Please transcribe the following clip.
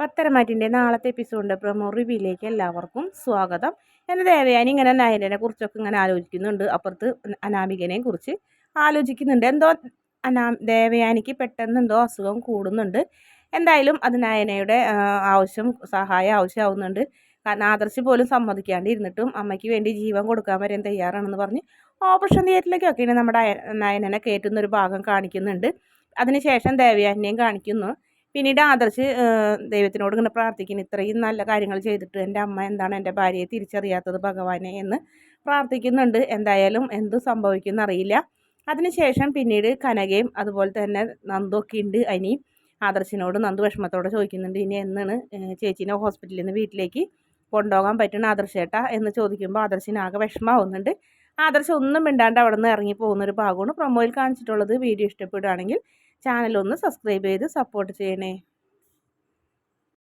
പത്തരമാറ്റിന്റെ നാളത്തെ എപ്പിസോഡിന്റെ പ്രൊമോ റിവ്യൂയിലേക്ക് എല്ലാവർക്കും സ്വാഗതം. എന്റെ ദേവയാനി ഇങ്ങനെ നയനെ കുറിച്ചൊക്കെ ഇങ്ങനെ ആലോചിക്കുന്നുണ്ട്. അപ്പുറത്ത് അനാമികനെ കുറിച്ച് ആലോചിക്കുന്നുണ്ട്. എന്തോ അനാ ദേവയാനിക്ക് പെട്ടെന്ന് എന്തോ അസുഖം കൂടുന്നുണ്ട്. എന്തായാലും അത് നയനയുടെ ആവശ്യം സഹായം ആവശ്യമാവുന്നുണ്ട്. കാരണം ആദർശി പോലും സമ്മതിക്കാണ്ട് ഇരുന്നിട്ടും അമ്മയ്ക്ക് വേണ്ടി ജീവൻ കൊടുക്കാൻ വരെ തയ്യാറാണെന്ന് പറഞ്ഞ് ഓപ്പറേഷൻ തിയേറ്ററിലേക്കൊക്കെയാണ് നമ്മുടെ നയനനെ കയറ്റുന്ന ഒരു ഭാഗം കാണിക്കുന്നുണ്ട്. അതിനുശേഷം ദേവയാനിനെയും കാണിക്കുന്നു. പിന്നീട് ആദർശ് ദൈവത്തിനോട് ഇങ്ങനെ പ്രാർത്ഥിക്കുന്നു. ഇത്രയും നല്ല കാര്യങ്ങൾ ചെയ്തിട്ട് എന്റെ അമ്മ എന്താണ് എന്റെ ഭാര്യയെ തിരിച്ചറിയാത്തത് ഭഗവാനെ എന്ന് പ്രാർത്ഥിക്കുന്നുണ്ട്. എന്തായാലും എന്ത് സംഭവിക്കുമെന്ന് അറിയില്ല. അതിനുശേഷം പിന്നീട് കനകയും അതുപോലെ തന്നെ നന്ദൊക്കെ ഉണ്ട്. അനി ആദർശിനോട് നന്ദു വിഷമത്തോടെ ചോദിക്കുന്നുണ്ട്. ഇനി എന്നാണ് ചേച്ചീനെ ഹോസ്പിറ്റലിൽ നിന്ന് വീട്ടിലേക്ക് കൊണ്ടുപോകാൻ പറ്റുന്ന ആദർശേട്ട എന്ന് ചോദിക്കുമ്പോൾ ആദർശിന് ആകെ വിഷമാവുന്നുണ്ട് ആദർശം ഒന്നും മിണ്ടാണ്ട് അവിടെ നിന്ന് ഇറങ്ങി പോകുന്നൊരു ഭാഗമാണ് പ്രൊമോയിൽ കാണിച്ചിട്ടുള്ളത്. വീഡിയോ ഇഷ്ടപ്പെടുകയാണെങ്കിൽ ചാനൽ ഒന്ന് സബ്സ്ക്രൈബ് ചെയ്ത് സപ്പോർട്ട് ചെയ്യണേ.